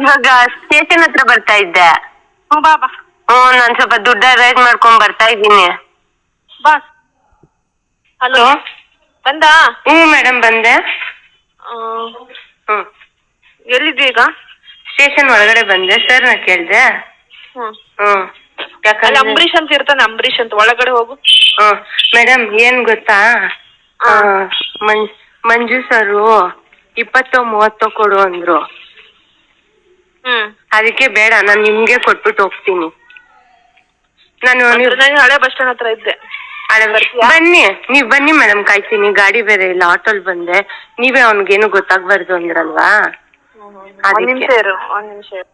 ಇವಾಗ ಸ್ಟೇಷನ್ ಹತ್ರ ಬರ್ತಾ ಇದ್ದೆ. ಹ್ಞೂ ಬಾ ಬಾ. ಹ್ಮ್ ನಾನ್ ಸ್ವಲ್ಪ ದುಡ್ಡ ರೈಡ್ ಮಾಡ್ಕೊಂಡ್ ಬರ್ತಾ ಇದ್ದೀನಿ. ಬಾ. ಹಲೋ? ಬಂದಾ? ಹ್ಮ್ ಮೇಡಮ್ ಬಂದೆ. ಆ, ಹ್ಮ್. ಎಲ್ಲಿದ್ವಿ ಈಗ? ಸ್ಟೇಷನ್ ಒಳಗಡೆ ಬಂದೆ. ಸರ್ ನಾ ಕೇಳ್ದೆ. ಹ್ಮ್. ಹ್ಮ್. ಅಲ್ಲಿ ಯಾಕಂದ್ರೆ ಅಂಬರೀಷ್ ಅಂತ ಇರ್ತಾನೆ ಅಂಬರೀಷ್ ಅಂತ. ಒಳಗಡೆ ಹೋಗು. ಹ್ಮ್. ಮೇಡಮ್ ಏನ್ ಗೊತ್ತಾ? ಆ, ಮಂಜು ಸರು ಇಪ್ಪತ್ತೋ ಮೂವತ್ತೋ ಕೊಡು ಅಂದ್ರು. ಹ್ಮ್ ಅದಕ್ಕೆ ಬೇಡ ನಾನ್ ನಿಮ್ಗೆ ಕೊಟ್ಬಿಟ್ಟು ಹೋಗ್ತೀನಿ. ನಾನು ನೀವು ನಾನು ಹಳೆ ಬಸ್ ಸ್ಟ್ಯಾಂಡ್ ಹತ್ರ ಇದ್ದೆ? ಬನ್ನಿ ನೀವ್ ಬನ್ನಿ ಮೇಡಮ್ ಕಾಯ್ತೀನಿ. ಗಾಡಿ ಬೇರೆ ಇಲ್ಲ ಆಟೋಲ್ ಬಂದೆ. ನೀವೇ ಅವ್ನಿಗೇನು ಗೊತ್ತಾಗ್ಬಾರ್ದು ಅಂದ್ರಲ್ವಾ? ಒಂದ್ ಅದಕ್ಕೆ. ನಿಮಿಷ ಇರು ಒಂದ್ ನಿಮಿಷ ಇರು.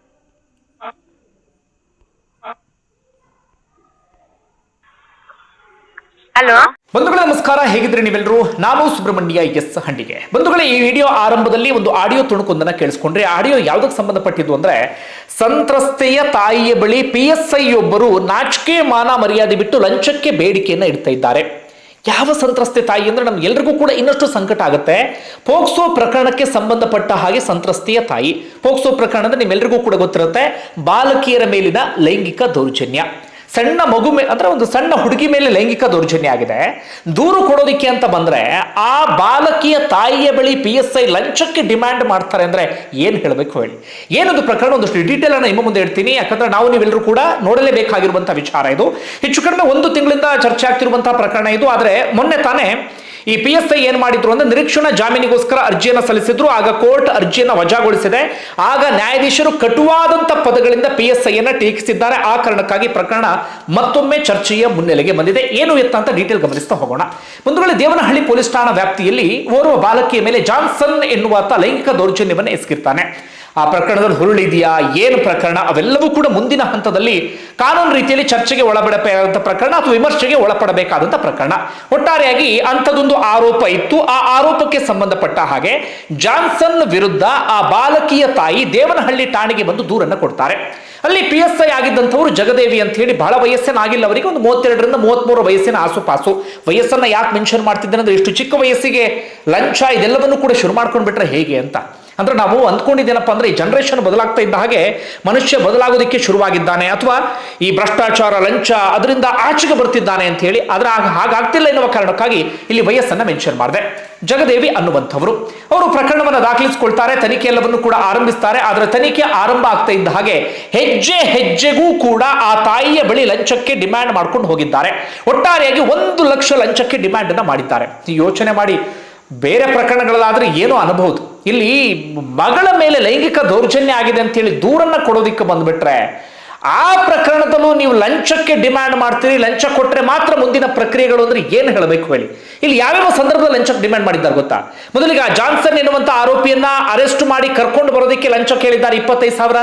ಹಲೋ ಬಂಧುಗಳೇ, ನಮಸ್ಕಾರ. ಹೇಗಿದ್ರೆ ನೀವೆಲ್ಲರೂ? ನಾನು ಸುಬ್ರಹ್ಮಣ್ಯ ಎಸ್ ಹಂಡಿಗೆ. ಬಂಧುಗಳ, ಈ ವಿಡಿಯೋ ಆರಂಭದಲ್ಲಿ ಒಂದು ಆಡಿಯೋ ತುಣುಕೊಂದನ್ನ ಕೇಳಿಸ್ಕೊಂಡ್ರೆ ಆಡಿಯೋ ಯಾವುದಕ್ಕೆ ಸಂಬಂಧಪಟ್ಟಿದ್ದು ಅಂದ್ರೆ, ಸಂತ್ರಸ್ತೆಯ ತಾಯಿಯ ಬಳಿ ಪಿ ಎಸ್ ಐ ಒಬ್ಬರು ನಾಚಿಕೆ ಮಾನ ಮರ್ಯಾದೆ ಬಿಟ್ಟು ಲಂಚಕ್ಕೆ ಬೇಡಿಕೆಯನ್ನ ಇಡ್ತಾ ಇದ್ದಾರೆ. ಯಾವ ಸಂತ್ರಸ್ತೆ ತಾಯಿ ಅಂದ್ರೆ ನಮ್ಗೆಲ್ರಿಗೂ ಕೂಡ ಇನ್ನಷ್ಟು ಸಂಕಟ ಆಗುತ್ತೆ. ಪೋಕ್ಸೋ ಪ್ರಕರಣಕ್ಕೆ ಸಂಬಂಧಪಟ್ಟ ಹಾಗೆ ಸಂತ್ರಸ್ತೆಯ ತಾಯಿ. ಪೋಕ್ಸೋ ಪ್ರಕರಣದ ನಿಮ್ಮೆಲ್ರಿಗೂ ಕೂಡ ಗೊತ್ತಿರುತ್ತೆ. ಬಾಲಕಿಯರ ಮೇಲಿನ ಲೈಂಗಿಕ ದೌರ್ಜನ್ಯ. ಸಣ್ಣ ಮಗು ಮೇ ಅಂದ್ರೆ ಒಂದು ಸಣ್ಣ ಹುಡುಗಿ ಮೇಲೆ ಲೈಂಗಿಕ ದೌರ್ಜನ್ಯ ಆಗಿದೆ. ದೂರು ಕೊಡೋದಿಕ್ಕೆ ಅಂತ ಬಂದ್ರೆ ಆ ಬಾಲಕಿಯ ತಾಯಿಯ ಬಳಿ ಪಿ ಎಸ್ ಐ ಲಂಚಕ್ಕೆ ಡಿಮ್ಯಾಂಡ್ ಮಾಡ್ತಾರೆ ಅಂದ್ರೆ ಏನ್ ಹೇಳಬೇಕು ಹೇಳಿ. ಏನೊಂದು ಪ್ರಕರಣ? ಒಂದಷ್ಟು ಡೀಟೇಲ್ ಅನ್ನ ನಿಮ್ಮ ಮುಂದೆ ಇಡ್ತೀನಿ ಯಾಕಂದ್ರೆ ನಾವು ನೀವೆಲ್ಲರೂ ಕೂಡ ನೋಡಲೇಬೇಕಾಗಿರುವಂತಹ ವಿಚಾರ ಇದು. ಹೆಚ್ಚು ಕಡಿಮೆ ಒಂದು ತಿಂಗಳಿಂದ ಚರ್ಚೆ ಆಗ್ತಿರುವಂತಹ ಪ್ರಕರಣ ಇದು. ಆದ್ರೆ ಮೊನ್ನೆ ತಾನೇ ಈ ಪಿ ಎಸ್ ಐ ಏನ್ ಮಾಡಿದ್ರು ಅಂದ್ರೆ ನಿರೀಕ್ಷಣಾ ಜಾಮೀನಿಗೋಸ್ಕರ ಅರ್ಜಿಯನ್ನು ಸಲ್ಲಿಸಿದ್ರು. ಆಗ ಕೋರ್ಟ್ ಅರ್ಜಿಯನ್ನು ವಜಾಗೊಳಿಸಿದೆ. ಆಗ ನ್ಯಾಯಾಧೀಶರು ಕಟುವಾದಂತ ಪದಗಳಿಂದ ಪಿ ಎಸ್ ಐ ಅನ್ನ ಟೀಕಿಸಿದ್ದಾರೆ. ಆ ಕಾರಣಕ್ಕಾಗಿ ಪ್ರಕರಣ ಮತ್ತೊಮ್ಮೆ ಚರ್ಚೆಯ ಮುನ್ನೆಲೆಗೆ ಬಂದಿದೆ. ಏನು ಎತ್ತ ಅಂತ ಡೀಟೇಲ್ ಗಮನಿಸ್ತಾ ಹೋಗೋಣ. ಮುಂದುಗಡೆ ದೇವನಹಳ್ಳಿ ಪೊಲೀಸ್ ಠಾಣಾ ವ್ಯಾಪ್ತಿಯಲ್ಲಿ ಓರ್ವ ಬಾಲಕಿಯ ಮೇಲೆ ಜಾನ್ಸನ್ ಎನ್ನುವಾತ ಲೈಂಗಿಕ ದೌರ್ಜನ್ಯವನ್ನು ಎಸಗಿರ್ತಾನೆ. ಆ ಪ್ರಕರಣದಲ್ಲಿ ಹುರುಳಿದೆಯಾ? ಏನು ಪ್ರಕರಣ? ಅವೆಲ್ಲವೂ ಕೂಡ ಮುಂದಿನ ಹಂತದಲ್ಲಿ ಕಾನೂನು ರೀತಿಯಲ್ಲಿ ಚರ್ಚೆಗೆ ಒಳಪಡಬೇಕಾದಂಥ ಪ್ರಕರಣ ಅಥವಾ ವಿಮರ್ಶೆಗೆ ಒಳಪಡಬೇಕಾದಂಥ ಪ್ರಕರಣ. ಒಟ್ಟಾರೆಯಾಗಿ ಅಂಥದ್ದೊಂದು ಆರೋಪ ಇತ್ತು. ಆ ಆರೋಪಕ್ಕೆ ಸಂಬಂಧಪಟ್ಟ ಹಾಗೆ ಜಾನ್ಸನ್ ವಿರುದ್ಧ ಆ ಬಾಲಕಿಯ ತಾಯಿ ದೇವನಹಳ್ಳಿ ಠಾಣೆಗೆ ಬಂದು ದೂರನ್ನು ಕೊಡ್ತಾರೆ. ಅಲ್ಲಿ ಪಿ ಎಸ್ ಐ ಆಗಿದ್ದಂಥವ್ರು ಜಗದೇವಿ ಅಂತ ಹೇಳಿ ಬಹಳ ವಯಸ್ಸಿನಾಗಿಲ್ಲ ಅವರಿಗೆ. ಒಂದು ಮೂವತ್ತೆರಡರಿಂದ ಮೂವತ್ಮೂರು ವಯಸ್ಸಿನ ಆಸುಪಾಸು. ವಯಸ್ಸನ್ನ ಯಾಕೆ ಮೆನ್ಷನ್ ಮಾಡ್ತಿದ್ದೇನೆ ಅಂದ್ರೆ ಇಷ್ಟು ಚಿಕ್ಕ ವಯಸ್ಸಿಗೆ ಲಂಚ ಇದೆಲ್ಲವನ್ನು ಕೂಡ ಶುರು ಮಾಡ್ಕೊಂಡು ಬಿಟ್ರೆ ಹೇಗೆ ಅಂತ. ಅಂದ್ರೆ ನಾವು ಅಂದ್ಕೊಂಡಿದ್ದೇನಪ್ಪ ಅಂದ್ರೆ ಈ ಜನರೇಷನ್ ಬದಲಾಗ್ತಾ ಇದ್ದ ಹಾಗೆ ಮನುಷ್ಯ ಬದಲಾಗೋದಕ್ಕೆ ಶುರುವಾಗಿದ್ದಾನೆ ಅಥವಾ ಈ ಭ್ರಷ್ಟಾಚಾರ, ಲಂಚ ಅದರಿಂದ ಆಚೆಗೆ ಬರ್ತಿದ್ದಾನೆ ಅಂತ ಹೇಳಿ ಆಗ ಹಾಗಾಗ್ತಿಲ್ಲ ಎನ್ನುವ ಕಾರಣಕ್ಕಾಗಿ ಇಲ್ಲಿ ವಯಸ್ಸನ್ನ ಮೆನ್ಷನ್ ಮಾಡಿದೆ. ಜಗದೇವಿ ಅನ್ನುವಂಥವರು. ಅವರು ಪ್ರಕರಣವನ್ನು ದಾಖಲಿಸಿಕೊಳ್ತಾರೆ, ತನಿಖೆ ಎಲ್ಲವನ್ನು ಕೂಡ ಆರಂಭಿಸ್ತಾರೆ, ಆದರೆ ತನಿಖೆ ಆರಂಭ ಆಗ್ತಾ ಇದ್ದ ಹಾಗೆ ಹೆಜ್ಜೆ ಹೆಜ್ಜೆಗೂ ಕೂಡ ಆ ತಾಯಿಯ ಬಳಿ ಲಂಚಕ್ಕೆ ಡಿಮ್ಯಾಂಡ್ ಮಾಡ್ಕೊಂಡು ಹೋಗಿದ್ದಾರೆ. ಒಟ್ಟಾರೆಯಾಗಿ ಒಂದು ಲಕ್ಷ ಲಂಚಕ್ಕೆ ಡಿಮ್ಯಾಂಡ್ ಅನ್ನ ಮಾಡಿದ್ದಾರೆ. ಯೋಚನೆ ಮಾಡಿ ಬೇರೆ ಪ್ರಕರಣಗಳಲ್ಲಾದ್ರೆ ಏನೋ ಅನ್ಬಹುದು. ಇಲ್ಲಿ ಮಗಳ ಮೇಲೆ ಲೈಂಗಿಕ ದೌರ್ಜನ್ಯ ಆಗಿದೆ ಅಂತೇಳಿ ದೂರನ್ನ ಕೊಡೋದಿಕ್ಕೆ ಬಂದ್ಬಿಟ್ರೆ, ಆ ಪ್ರಕರಣದಲ್ಲೂ ನೀವು ಲಂಚಕ್ಕೆ ಡಿಮ್ಯಾಂಡ್ ಮಾಡ್ತೀರಿ, ಲಂಚ ಕೊಟ್ಟರೆ ಮಾತ್ರ ಮುಂದಿನ ಪ್ರಕ್ರಿಯೆಗಳು ಅಂದ್ರೆ ಏನು ಹೇಳಬೇಕು ಹೇಳಿ. ಇಲ್ಲಿ ಯಾವ್ಯಾವ ಸಂದರ್ಭದಲ್ಲಿ ಲಂಚಕ್ಕೆ ಡಿಮ್ಯಾಂಡ್ ಮಾಡಿದ್ದಾರೆ ಗೊತ್ತಾ? ಮೊದಲಿಗೆ ಆ ಜಾನ್ಸನ್ ಎನ್ನುವಂತ ಆರೋಪಿಯನ್ನ ಅರೆಸ್ಟ್ ಮಾಡಿ ಕರ್ಕೊಂಡು ಬರೋದಕ್ಕೆ ಲಂಚ ಕೇಳಿದ್ದಾರೆ ಇಪ್ಪತ್ತೈದು ಸಾವಿರ.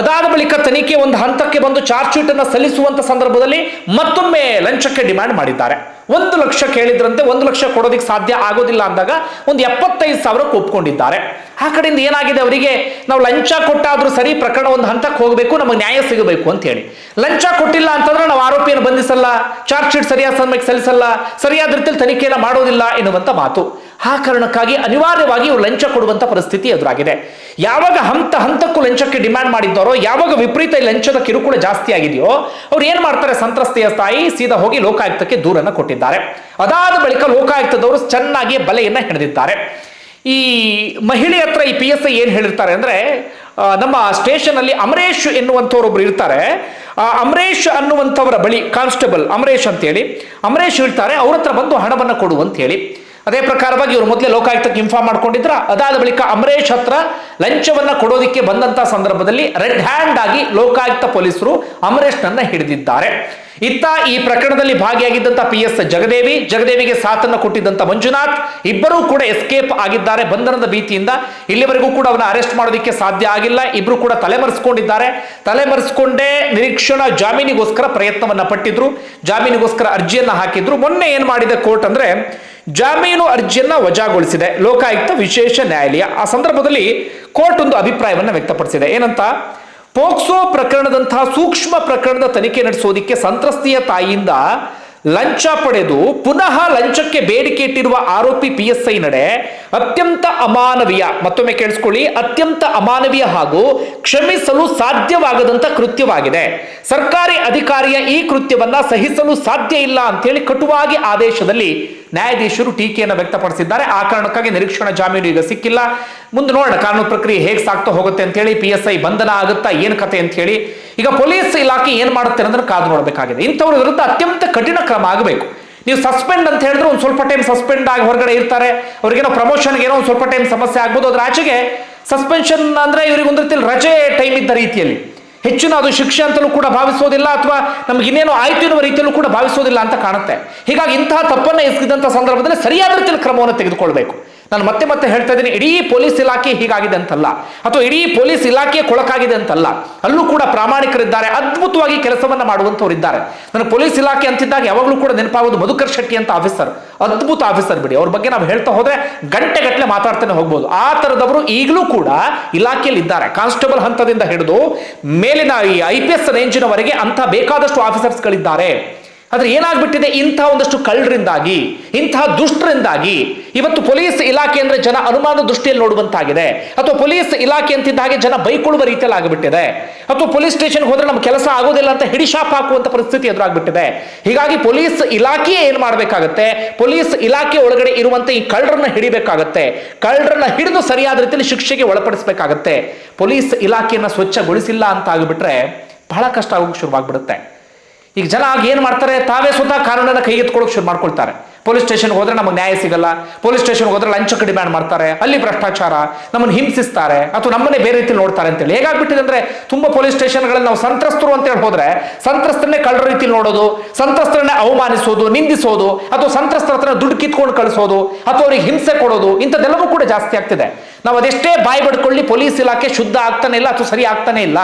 ಅದಾದ ಬಳಿಕ ತನಿಖೆ ಒಂದು ಹಂತಕ್ಕೆ ಬಂದು ಚಾರ್ಜ್ ಶೀಟ್ ಅನ್ನು ಸಲ್ಲಿಸುವಂತ ಸಂದರ್ಭದಲ್ಲಿ ಮತ್ತೊಮ್ಮೆ ಲಂಚಕ್ಕೆ ಡಿಮ್ಯಾಂಡ್ ಮಾಡಿದ್ದಾರೆ. ಒಂದು ಲಕ್ಷ ಕೇಳಿದ್ರಂತೆ, ಒಂದು ಲಕ್ಷ ಕೊಡೋದಕ್ಕೆ ಸಾಧ್ಯ ಆಗೋದಿಲ್ಲ ಅಂದಾಗ ಒಂದು ಎಪ್ಪತ್ತೈದು ಸಾವಿರಕ್ಕೆ ಒಪ್ಕೊಂಡಿದ್ದಾರೆ ಆ ಕಡೆಯಿಂದ ಏನಾಗಿದೆ ಅವರಿಗೆ? ನಾವು ಲಂಚ ಕೊಟ್ಟಾದ್ರೂ ಸರಿ, ಪ್ರಕರಣ ಒಂದು ಹಂತಕ್ಕೆ ಹೋಗಬೇಕು, ನಮಗೆ ನ್ಯಾಯ ಸಿಗಬೇಕು ಅಂತ ಹೇಳಿ. ಲಂಚ ಕೊಟ್ಟಿಲ್ಲ ಅಂತಂದ್ರೆ ನಾವು ಆರೋಪಿಯನ್ನು ಬಂಧಿಸಲ್ಲ, ಚಾರ್ಜ್ ಶೀಟ್ ಸರಿಯಾದ ಸಮಯಕ್ಕೆ ಸಲ್ಲಿಸಲ್ಲ, ಸರಿಯಾದ ರೀತಿಯಲ್ಲಿ ತನಿಖೆಯನ್ನು ಮಾಡೋದಿಲ್ಲ ಎನ್ನುವಂಥ ಮಾತು. ಆ ಕಾರಣಕ್ಕಾಗಿ ಅನಿವಾರ್ಯವಾಗಿ ಇವರು ಲಂಚ ಕೊಡುವಂಥ ಪರಿಸ್ಥಿತಿ ಎದುರಾಗಿದೆ. ಯಾವಾಗ ಹಂತ ಹಂತಕ್ಕೂ ಲಂಚಕ್ಕೆ ಡಿಮ್ಯಾಂಡ್ ಮಾಡಿದ್ದಾರೋ, ಯಾವಾಗ ವಿಪರೀತ ಲಂಚದ ಕಿರುಕುಳ ಜಾಸ್ತಿ ಆಗಿದೆಯೋ, ಅವ್ರು ಏನು ಮಾಡ್ತಾರೆ ಸಂತ್ರಸ್ತೆಯ ತಾಯಿ? ಸೀದಾ ಹೋಗಿ ಲೋಕಾಯುಕ್ತಕ್ಕೆ ದೂರನ್ನು ಕೊಟ್ಟಿದ್ದಾರೆ. ಅದಾದ ಬಳಿಕ ಲೋಕಾಯುಕ್ತದವರು ಚೆನ್ನಾಗಿ ಬಲೆಯನ್ನು ಹೆಣೆದಿದ್ದಾರೆ ಈ ಮಹಿಳೆ ಹತ್ರ ಈ ಪಿ ಎಸ್ ಐ ಏನು ಹೇಳಿರ್ತಾರೆ ಅಂದ್ರೆ ನಮ್ಮ ಸ್ಟೇಷನ್ ಅಲ್ಲಿ ಅಮರೇಶ್ ಎನ್ನುವಂಥವ್ರೊಬ್ರು ಇರ್ತಾರೆ. ಆ, ಅಮರೇಶ್ ಅನ್ನುವಂಥವರ ಬಳಿ, ಕಾನ್ಸ್ಟೇಬಲ್ ಅಮರೇಶ್ ಅಂತೇಳಿ. ಅಮರೇಶ್ ಹೇಳ್ತಾರೆ, ಅವ್ರ ಹತ್ರ ಬಂದು ಹಣವನ್ನು ಕೊಡು ಅಂತ ಹೇಳಿ ಅದೇ ಪ್ರಕಾರವಾಗಿ ಇವರು ಮೊದಲೇ ಲೋಕಾಯುಕ್ತಕ್ಕೆ ಇನ್ಫಾರ್ಮ್ ಮಾಡ್ಕೊಂಡಿದ್ರ. ಅದಾದ ಬಳಿಕ ಅಮರೇಶ್ ಹತ್ರ ಲಂಚವನ್ನ ಕೊಡೋದಿಕ್ಕೆ ಬಂದಂತ ಸಂದರ್ಭದಲ್ಲಿ ರೆಡ್ ಹ್ಯಾಂಡ್ ಆಗಿ ಲೋಕಾಯುಕ್ತ ಪೊಲೀಸರು ಅಮರೇಶ್ನನ್ನ ಹಿಡಿದಿದ್ದಾರೆ. ಇತ್ತ ಈ ಪ್ರಕರಣದಲ್ಲಿ ಭಾಗಿಯಾಗಿದ್ದಂತ ಪಿ ಎಸ್ ಜಗದೇವಿ, ಜಗದೇವಿಗೆ ಸಾಥನ್ನ ಕೊಟ್ಟಿದ್ದಂತ ಮಂಜುನಾಥ್, ಇಬ್ಬರೂ ಕೂಡ ಎಸ್ಕೇಪ್ ಆಗಿದ್ದಾರೆ ಬಂಧನದ ಭೀತಿಯಿಂದ. ಇಲ್ಲಿವರೆಗೂ ಕೂಡ ಅವನ ಅರೆಸ್ಟ್ ಮಾಡೋದಿಕ್ಕೆ ಸಾಧ್ಯ ಆಗಿಲ್ಲ. ಇಬ್ರು ಕೂಡ ತಲೆಮರೆಸ್ಕೊಂಡಿದ್ದಾರೆ. ತಲೆಮರೆಸ್ಕೊಂಡೇ ನಿರೀಕ್ಷಣಾ ಜಾಮೀನಿಗೋಸ್ಕರ ಪ್ರಯತ್ನವನ್ನ ಪಟ್ಟಿದ್ರು. ಜಾಮೀನಿಗೋಸ್ಕರ ಅರ್ಜಿಯನ್ನ ಹಾಕಿದ್ರು. ಮೊನ್ನೆ ಏನ್ ಮಾಡಿದೆ ಕೋರ್ಟ್ ಅಂದ್ರೆ, ಜಾಮೀನು ಅರ್ಜಿಯನ್ನ ವಜಾಗೊಳಿಸಿದೆ ಲೋಕಾಯುಕ್ತ ವಿಶೇಷ ನ್ಯಾಯಾಲಯ. ಆ ಸಂದರ್ಭದಲ್ಲಿ ಕೋರ್ಟ್ ಒಂದು ಅಭಿಪ್ರಾಯವನ್ನು ವ್ಯಕ್ತಪಡಿಸಿದೆ. ಏನಂತ? ಪೋಕ್ಸೋ ಪ್ರಕರಣದಂತಹ ಸೂಕ್ಷ್ಮ ಪ್ರಕರಣದ ತನಿಖೆ ನಡೆಸೋದಿಕ್ಕೆ ಸಂತ್ರಸ್ತೆಯ ತಾಯಿಯಿಂದ ಲಂಚ ಪಡೆದು ಪುನಃ ಲಂಚಕ್ಕೆ ಬೇಡಿಕೆ ಇಟ್ಟಿರುವ ಆರೋಪಿ ಪಿ ಎಸ್ ಐ ನಡೆ ಅತ್ಯಂತ ಅಮಾನವೀಯ. ಮತ್ತೊಮ್ಮೆ ಕೇಳಿಸ್ಕೊಳ್ಳಿ. ಅತ್ಯಂತ ಅಮಾನವೀಯ ಹಾಗೂ ಕ್ಷಮಿಸಲು ಸಾಧ್ಯವಾಗದಂತ ಕೃತ್ಯವಾಗಿದೆ. ಸರ್ಕಾರಿ ಅಧಿಕಾರಿಯ ಈ ಕೃತ್ಯವನ್ನ ಸಹಿಸಲು ಸಾಧ್ಯ ಇಲ್ಲ ಅಂತೇಳಿ ಕಟುವಾಗಿ ಆದೇಶದಲ್ಲಿ ನ್ಯಾಯಾಧೀಶರು ಟೀಕೆಯನ್ನು ವ್ಯಕ್ತಪಡಿಸಿದ್ದಾರೆ. ಆ ಕಾರಣಕ್ಕಾಗಿ ನಿರೀಕ್ಷಣಾ ಜಾಮೀನು ಈಗ ಸಿಕ್ಕಿಲ್ಲ. ಮುಂದೆ ನೋಡೋಣ, ಕಾನೂನು ಪ್ರಕ್ರಿಯೆ ಹೇಗೆ ಸಾಗ್ತಾ ಹೋಗುತ್ತೆ ಅಂತ ಹೇಳಿ ಪಿ ಎಸ್ ಐ ಬಂಧನ ಆಗುತ್ತಾ ಏನು ಕತೆ ಅಂತ ಹೇಳಿ ಈಗ ಪೊಲೀಸ್ ಇಲಾಖೆ ಏನು ಮಾಡುತ್ತೆ ಅನ್ನೋದನ್ನ ಕಾದು ನೋಡಬೇಕಾಗಿದೆ. ಇಂಥವ್ರ ವಿರುದ್ಧ ಅತ್ಯಂತ ಕಠಿಣ ಕ್ರಮ ಆಗಬೇಕು. ನೀವು ಸಸ್ಪೆಂಡ್ ಅಂತ ಹೇಳಿದ್ರೆ ಒಂದು ಸ್ವಲ್ಪ ಟೈಮ್ ಸಸ್ಪೆಂಡ್ ಆಗಿ ಹೊರಗಡೆ ಇರ್ತಾರೆ. ಅವ್ರಿಗೇನೋ ಪ್ರಮೋಷನ್ಗೆ ಏನೋ ಒಂದು ಸ್ವಲ್ಪ ಟೈಮ್ ಸಮಸ್ಯೆ ಆಗ್ಬೋದು. ಅದ್ರ ಆಚೆಗೆ ಸಸ್ಪೆನ್ಷನ್ ಅಂದ್ರೆ ಇವ್ರಿಗೆ ಒಂದು ರೀತಿಯಲ್ಲಿ ರಜೆ ಟೈಮ್ ಇದ್ದ ರೀತಿಯಲ್ಲಿ. ಹೆಚ್ಚಿನ ಅದು ಶಿಕ್ಷೆ ಅಂತಲೂ ಕೂಡ ಭಾವಿಸೋದಿಲ್ಲ ಅಥವಾ ನಮ್ಗೆ ಇನ್ನೇನು ಆಯ್ತು ಎನ್ನುವ ರೀತಿಯಲ್ಲೂ ಕೂಡ ಭಾವಿಸೋದಿಲ್ಲ ಅಂತ ಕಾಣುತ್ತೆ. ಹೀಗಾಗಿ ಇಂತಹ ತಪ್ಪನ್ನು ಎಸಗಿದಂಥ ಸಂದರ್ಭದಲ್ಲಿ ಸರಿಯಾದ ರೀತಿಯಲ್ಲಿ ಕ್ರಮವನ್ನು ತೆಗೆದುಕೊಳ್ಬೇಕು. ನಾನು ಮತ್ತೆ ಮತ್ತೆ ಹೇಳ್ತಾ ಇದ್ದೀನಿ, ಇಡೀ ಪೊಲೀಸ್ ಇಲಾಖೆ ಹೀಗಾಗಿದೆ ಅಂತಲ್ಲ. ಅಥವಾ ಇಡೀ ಪೊಲೀಸ್ ಇಲಾಖೆ ಕೊಳಕಾಗಿದೆ ಅಂತಲ್ಲ. ಅಲ್ಲೂ ಕೂಡ ಪ್ರಾಮಾಣಿಕರಿದ್ದಾರೆ, ಅದ್ಭುತವಾಗಿ ಕೆಲಸವನ್ನ ಮಾಡುವಂಥವ್ರು ಇದ್ದಾರೆ. ನನಗೆ ಪೊಲೀಸ್ ಇಲಾಖೆ ಅಂತಿದ್ದಾಗ ಯಾವಾಗಲೂ ಕೂಡ ನೆನಪಾಗೋದು ಮಧುಕರ್ ಶೆಟ್ಟಿ ಅಂತ ಆಫೀಸರ್. ಅದ್ಭುತ ಆಫೀಸರ್ ಬಿಡಿ, ಅವ್ರ ಬಗ್ಗೆ ನಾವು ಹೇಳ್ತಾ ಹೋದ್ರೆ ಗಂಟೆ ಗಟ್ಟಲೆ ಮಾತಾಡ್ತಾನೆ ಹೋಗ್ಬೋದು. ಆ ಥರದವರು ಈಗಲೂ ಕೂಡ ಇಲಾಖೆಯಲ್ಲಿ ಇದ್ದಾರೆ. ಕಾನ್ಸ್ಟೇಬಲ್ ಹಂತದಿಂದ ಹಿಡಿದು ಮೇಲಿನ ಈ ಐ ಪಿ ಎಸ್ ರೇಂಜಿನವರೆಗೆ ಅಂಥ ಬೇಕಾದಷ್ಟು ಆಫೀಸರ್ಸ್ಗಳಿದ್ದಾರೆ. ಆದ್ರೆ ಏನಾಗ್ಬಿಟ್ಟಿದೆ? ಇಂಥ ಒಂದಷ್ಟು ಕಳ್ಳರಿಂದಾಗಿ ಇಂತಹ ದುಷ್ಟರಿಂದಾಗಿ ಇವತ್ತು ಪೊಲೀಸ್ ಇಲಾಖೆ ಅಂದ್ರೆ ಜನ ಅನುಮಾನ ದೃಷ್ಟಿಯಲ್ಲಿ ನೋಡುವಂತಾಗಿದೆ. ಅಥವಾ ಪೊಲೀಸ್ ಇಲಾಖೆ ಅಂತಿದ್ದ ಹಾಗೆ ಜನ ಬೈಕೊಳ್ಳುವ ರೀತಿಯಲ್ಲಿ ಆಗಿಬಿಟ್ಟಿದೆ. ಅಥವಾ ಪೊಲೀಸ್ ಸ್ಟೇಷನ್ಗೆ ಹೋದ್ರೆ ನಮ್ಮ ಕೆಲಸ ಆಗೋದಿಲ್ಲ ಅಂತ ಹಿಡಿಶಾಪ್ ಹಾಕುವಂಥ ಪರಿಸ್ಥಿತಿ ಎದುರಾಗ್ಬಿಟ್ಟಿದೆ. ಹೀಗಾಗಿ ಪೊಲೀಸ್ ಇಲಾಖೆಯೇ ಏನು ಮಾಡಬೇಕಾಗತ್ತೆ? ಪೊಲೀಸ್ ಇಲಾಖೆ ಒಳಗಡೆ ಇರುವಂತ ಈ ಕಳ್ಳರನ್ನ ಹಿಡಿಬೇಕಾಗತ್ತೆ. ಕಳ್ಳರನ್ನ ಹಿಡಿದು ಸರಿಯಾದ ರೀತಿಯಲ್ಲಿ ಶಿಕ್ಷೆಗೆ ಒಳಪಡಿಸಬೇಕಾಗತ್ತೆ. ಪೊಲೀಸ್ ಇಲಾಖೆಯನ್ನು ಸ್ವಚ್ಛಗೊಳಿಸಿಲ್ಲ ಅಂತ ಆಗಿಬಿಟ್ರೆ ಬಹಳ ಕಷ್ಟ ಆಗೋಕ್ಕೆ ಶುರುವಾಗ್ಬಿಡುತ್ತೆ. ಈಗ ಜನ ಆಗ ಏನ್ ಮಾಡ್ತಾರೆ? ತಾವೇ ಸ್ವತಃ ಕಾನೂನನ್ನ ಕೈಗೆತ್ಕೊಳ್ಳೋಕೆ ಶುರು ಮಾಡ್ಕೊಳ್ತಾರೆ. ಪೊಲೀಸ್ ಸ್ಟೇಷನ್ಗೆ ಹೋದ್ರೆ ನಮಗೆ ನ್ಯಾಯ ಸಿಗಲ್ಲ. ಪೊಲೀಸ್ ಸ್ಟೇಷನ್ಗೆ ಹೋದ್ರೆ ಲಂಚಕ್ಕೆ ಡಿಮ್ಯಾಂಡ್ ಮಾಡ್ತಾರೆ. ಅಲ್ಲಿ ಭ್ರಷ್ಟಾಚಾರ, ನಮ್ಮನ್ನು ಹಿಂಸಿಸ್ತಾರೆ, ಅಥವಾ ನಮ್ಮನ್ನೇ ಬೇರೆ ರೀತಿ ನೋಡ್ತಾರೆ ಅಂತೇಳಿ. ಹೇಗಾಗ್ಬಿಟ್ಟಿದೆ ಅಂದ್ರೆ ತುಂಬಾ ಪೊಲೀಸ್ ಸ್ಟೇಷನ್ಗಳಲ್ಲಿ ನಾವು ಸಂತ್ರಸ್ತರು ಅಂತ ಹೇಳಿ ಹೋದ್ರೆ ಸಂತ್ರಸ್ತರನ್ನೇ ಕಳ್ಳರ ರೀತಿ ನೋಡೋದು, ಸಂತ್ರಸ್ತರನ್ನೇ ಅವಮಾನಿಸೋದು, ನಿಂದಿಸೋದು, ಅಥವಾ ಸಂತ್ರಸ್ತರ ಹತ್ರ ದುಡ್ಡು ಕಿತ್ಕೊಂಡು ಕಳಿಸೋದು, ಅಥವಾ ಅವ್ರಿಗೆ ಹಿಂಸೆ ಕೊಡೋದು, ಇಂಥದ್ದೆಲ್ಲವೂ ಕೂಡ ಜಾಸ್ತಿ ಆಗ್ತಿದೆ. ನಾವು ಅದೆಷ್ಟೇ ಬಾಯಿ ಬಡ್ಕೊಳ್ಳಿ ಪೊಲೀಸ್ ಇಲಾಖೆ ಶುದ್ಧ ಆಗ್ತಾನೆ ಇಲ್ಲ ಅಥವಾ ಸರಿ ಆಗ್ತಾನೆ ಇಲ್ಲ.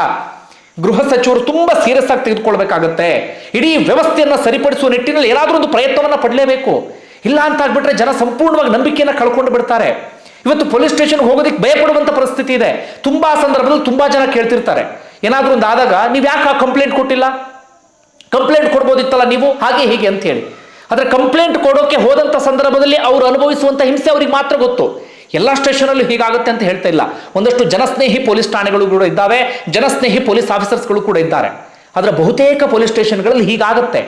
ಗೃಹ ಸಚಿವರು ತುಂಬಾ ಸೀರಿಯಸ್ ಆಗಿ ತೆಗೆದುಕೊಳ್ಬೇಕಾಗತ್ತೆ. ಇಡೀ ವ್ಯವಸ್ಥೆಯನ್ನು ಸರಿಪಡಿಸುವ ನಿಟ್ಟಿನಲ್ಲಿ ಏನಾದರೂ ಒಂದು ಪ್ರಯತ್ನವನ್ನು ಪಡಲೇಬೇಕು. ಇಲ್ಲ ಅಂತ ಆಗ್ಬಿಟ್ರೆ ಜನ ಸಂಪೂರ್ಣವಾಗಿ ನಂಬಿಕೆಯನ್ನು ಕಳ್ಕೊಂಡು ಬಿಡ್ತಾರೆ. ಇವತ್ತು ಪೊಲೀಸ್ ಸ್ಟೇಷನ್ ಹೋಗೋದಕ್ಕೆ ಭಯಪಡುವಂತ ಪರಿಸ್ಥಿತಿ ಇದೆ. ತುಂಬಾ ಸಂದರ್ಭದಲ್ಲಿ ತುಂಬಾ ಜನ ಕೇಳ್ತಿರ್ತಾರೆ. ಏನಾದರೂ ಒಂದು ಆದಾಗ ನೀವು ಯಾಕೆ ಕಂಪ್ಲೇಂಟ್ ಕೊಟ್ಟಿಲ್ಲ? ಕಂಪ್ಲೇಂಟ್ ಕೊಡ್ಬೋದಿತ್ತಲ್ಲ ನೀವು? ಹಾಗೆ ಹೀಗೆ ಅಂತ ಹೇಳಿ. ಆದ್ರೆ ಕಂಪ್ಲೇಂಟ್ ಕೊಡೋಕೆ ಹೋದಂತ ಸಂದರ್ಭದಲ್ಲಿ ಅವರು ಅನುಭವಿಸುವಂತ ಹಿಂಸೆ ಅವ್ರಿಗೆ ಮಾತ್ರ ಗೊತ್ತು. ಎಲ್ಲ ಸ್ಟೇಷನಲ್ಲೂ ಹೀಗಾಗುತ್ತೆ ಅಂತ ಹೇಳ್ತಾ ಇಲ್ಲ. ಒಂದಷ್ಟು ಜನಸ್ನೇಹಿ ಪೊಲೀಸ್ ಠಾಣೆಗಳು ಕೂಡ ಇದ್ದಾವೆ, ಜನಸ್ನೇಹಿ ಪೊಲೀಸ್ ಆಫೀಸರ್ಸ್ಗಳು ಕೂಡ ಇದ್ದಾರೆ. ಆದರೆ ಬಹುತೇಕ ಪೊಲೀಸ್ ಸ್ಟೇಷನ್ಗಳಲ್ಲಿ ಹೀಗಾಗುತ್ತೆ.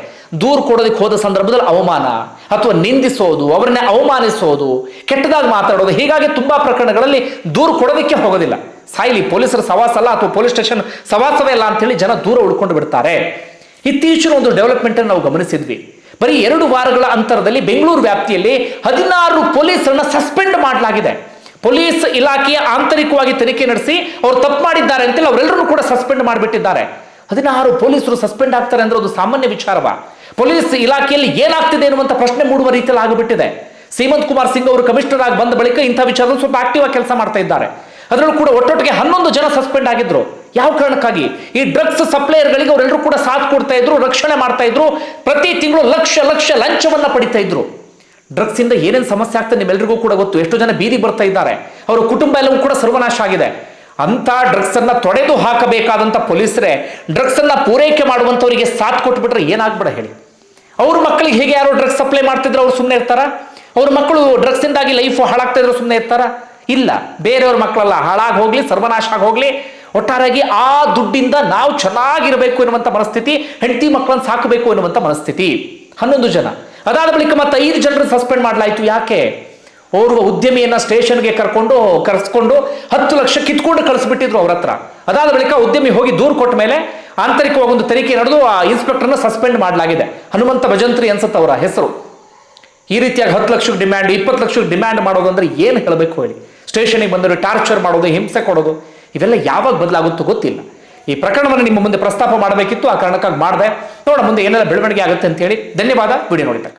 ದೂರು ಕೊಡೋದಕ್ಕೆ ಹೋದ ಸಂದರ್ಭದಲ್ಲಿ ಅವಮಾನ, ಅಥವಾ ನಿಂದಿಸೋದು, ಅವರನ್ನೇ ಅವಮಾನಿಸೋದು, ಕೆಟ್ಟದಾಗಿ ಮಾತಾಡೋದು, ಹೀಗಾಗಿ ತುಂಬಾ ಪ್ರಕರಣಗಳಲ್ಲಿ ದೂರು ಕೊಡೋದಕ್ಕೆ ಹೋಗೋದಿಲ್ಲ. ಸಾಯಿಲಿ, ಪೊಲೀಸರ ಸವಾಸ ಅಲ್ಲ ಅಥವಾ ಪೊಲೀಸ್ ಸ್ಟೇಷನ್ ಸವಾಸವೇ ಅಲ್ಲ ಅಂತೇಳಿ ಜನ ದೂರ ಉಳ್ಕೊಂಡು ಬಿಡ್ತಾರೆ. ಇತ್ತೀಚಿನ ಒಂದು ಡೆವಲಪ್ಮೆಂಟ್ ಅನ್ನು ನಾವು ಗಮನಿಸಿದ್ವಿ. ಬರೀ ಎರಡು ವಾರಗಳ ಅಂತರದಲ್ಲಿ ಬೆಂಗಳೂರು ವ್ಯಾಪ್ತಿಯಲ್ಲಿ ಹದಿನಾರು ಪೊಲೀಸರನ್ನ ಸಸ್ಪೆಂಡ್ ಮಾಡಲಾಗಿದೆ. ಪೊಲೀಸ್ ಇಲಾಖೆಯ ಆಂತರಿಕವಾಗಿ ತನಿಖೆ ನಡೆಸಿ ಅವರು ತಪ್ಪು ಮಾಡಿದ್ದಾರೆ ಅಂತೇಳಿ ಅವರೆಲ್ಲರೂ ಕೂಡ ಸಸ್ಪೆಂಡ್ ಮಾಡಿಬಿಟ್ಟಿದ್ದಾರೆ. ಹದಿನಾರು ಪೊಲೀಸರು ಸಸ್ಪೆಂಡ್ ಆಗ್ತಾರೆ ಅಂದ್ರೆ ಅದು ಸಾಮಾನ್ಯ ವಿಚಾರವ? ಪೊಲೀಸ್ ಇಲಾಖೆಯಲ್ಲಿ ಏನಾಗ್ತಿದೆ ಎನ್ನುವಂತ ಪ್ರಶ್ನೆ ಮೂಡುವ ರೀತಿಯಲ್ಲಿ ಆಗಿಬಿಟ್ಟಿದೆ. ಸೀಮಂತ್ ಕುಮಾರ್ ಸಿಂಗ್ ಅವರು ಕಮಿಷನರ್ ಆಗಿ ಬಂದ ಬಳಿಕ ಇಂಥ ವಿಚಾರದಲ್ಲಿ ಸ್ವಲ್ಪ ಆಕ್ಟಿವ್ ಆಗಿ ಕೆಲಸ ಮಾಡ್ತಾ ಇದ್ದಾರೆ. ಅದರಲ್ಲೂ ಕೂಡ ಒಟ್ಟೊಟ್ಟಿಗೆ ಹನ್ನೊಂದು ಜನ ಸಸ್ಪೆಂಡ್ ಆಗಿದ್ರು. ಯಾವ ಕಾರಣಕ್ಕಾಗಿ? ಈ ಡ್ರಗ್ಸ್ ಸಪ್ಲೈಯರ್ಗಳಿಗೆ ಅವರೆಲ್ಲರೂ ಕೂಡ ಸಾಥ್ ಕೊಡ್ತಾ ಇದ್ರು, ರಕ್ಷಣೆ ಮಾಡ್ತಾ ಇದ್ರು, ಪ್ರತಿ ತಿಂಗಳು ಲಕ್ಷ ಲಕ್ಷ ಲಂಚವನ್ನ ಪಡಿತಾ ಇದ್ರು. ಡ್ರಗ್ಸ್ ಇಂದ ಏನೇನು ಸಮಸ್ಯೆ ಆಗ್ತದೆ ನಿಮ್ಮೆಲ್ಲರಿಗೂ ಕೂಡ ಗೊತ್ತು. ಎಷ್ಟು ಜನ ಬೀದಿ ಬರ್ತಾ ಇದ್ದಾರೆ. ಅವರ ಕುಟುಂಬ ಎಲ್ಲವೂ ಕೂಡ ಸರ್ವನಾಶ ಆಗಿದೆ. ಅಂತ ಡ್ರಗ್ಸ್ ಅನ್ನ ತೊಡೆದು ಹಾಕಬೇಕಾದಂತ ಪೊಲೀಸರೇ ಡ್ರಗ್ಸ್ ಅನ್ನ ಪೂರೈಕೆ ಮಾಡುವಂತವರಿಗೆ ಸಾಥ್ ಕೊಟ್ಬಿಟ್ರೆ ಏನಾಗ್ಬೇಡ ಹೇಳಿ. ಅವ್ರ ಮಕ್ಕಳಿಗೆ ಹೇಗೆ ಯಾರೋ ಡ್ರಗ್ಸ್ ಸಪ್ಲೈ ಮಾಡ್ತಿದ್ರು ಅವ್ರು ಸುಮ್ಮನೆ ಇರ್ತಾರ? ಅವ್ರ ಮಕ್ಕಳು ಡ್ರಗ್ಸ್ ಇಂದಾಗಿ ಲೈಫ್ ಹಾಳಾಗ್ತಾ ಇದ್ರು ಸುಮ್ಮನೆ ಇರ್ತಾರ? ಇಲ್ಲ. ಬೇರೆಯವ್ರ ಮಕ್ಕಳಲ್ಲ. ಹಾಳಾಗಿ ಹೋಗ್ಲಿ, ಸರ್ವನಾಶ ಆಗಿ ಹೋಗ್ಲಿ. ಒಟ್ಟಾರೆಯಾಗಿ ಆ ದುಡ್ಡಿಂದ ನಾವು ಚೆನ್ನಾಗಿರಬೇಕು ಎನ್ನುವಂಥ ಮನಸ್ಥಿತಿ, ಹೆಂಡತಿ ಮಕ್ಕಳನ್ನು ಸಾಕಬೇಕು ಎನ್ನುವಂಥ ಮನಸ್ಥಿತಿ. ಹನ್ನೊಂದು ಜನ. ಅದಾದ ಬಳಿಕ ಮತ್ತೆ ಐದು ಜನರನ್ನು ಸಸ್ಪೆಂಡ್ ಮಾಡಲಾಯಿತು. ಯಾಕೆ? ಓರ್ವ ಉದ್ಯಮಿಯನ್ನು ಸ್ಟೇಷನ್ಗೆ ಕರ್ಕೊಂಡು, ಕರೆಸ್ಕೊಂಡು ಹತ್ತು ಲಕ್ಷ ಕಿತ್ಕೊಂಡು ಕಳಿಸ್ಬಿಟ್ಟಿದ್ರು ಅವ್ರ ಹತ್ರ. ಅದಾದ ಬಳಿಕ ಉದ್ಯಮಿ ಹೋಗಿ ದೂರು ಕೊಟ್ಟ ಮೇಲೆ ಆಂತರಿಕವಾಗಿ ಒಂದು ತನಿಖೆ ನಡೆದು ಆ ಇನ್ಸ್ಪೆಕ್ಟರ್ನ ಸಸ್ಪೆಂಡ್ ಮಾಡಲಾಗಿದೆ. ಹನುಮಂತ ಭಜಂತ್ರಿ ಅನ್ಸುತ್ತೆ ಅವರ ಹೆಸರು. ಈ ರೀತಿಯಾಗಿ ಹತ್ತು ಲಕ್ಷಕ್ಕೆ ಡಿಮ್ಯಾಂಡ್ ಇಪ್ಪತ್ತು ಲಕ್ಷಕ್ಕೆ ಡಿಮ್ಯಾಂಡ್ ಮಾಡೋದು ಅಂದ್ರೆ ಏನು ಹೇಳಬೇಕು ಹೇಳಿ? ಸ್ಟೇಷನಿಗೆ ಬಂದರೆ ಟಾರ್ಚರ್ ಮಾಡೋದು, ಹಿಂಸೆ ಕೊಡೋದು. ಇವೆಲ್ಲ ಯಾವಾಗ ಬದಲಾಗುತ್ತೋ ಗೊತ್ತಿಲ್ಲ. ಈ ಪ್ರಕರಣವನ್ನು ನಿಮ್ಮ ಮುಂದೆ ಪ್ರಸ್ತಾಪ ಮಾಡಬೇಕಿತ್ತು, ಆ ಕಾರಣಕ್ಕಾಗಿ ಮಾಡಿದೆ. ನೋಡೋಣ ಮುಂದೆ ಏನೆಲ್ಲ ಬೆಳವಣಿಗೆ ಆಗುತ್ತೆ ಅಂತ ಹೇಳಿ. ಧನ್ಯವಾದ. ವಿಡಿಯೋ ನೋಡಿದ್ದಕ್ಕೆ.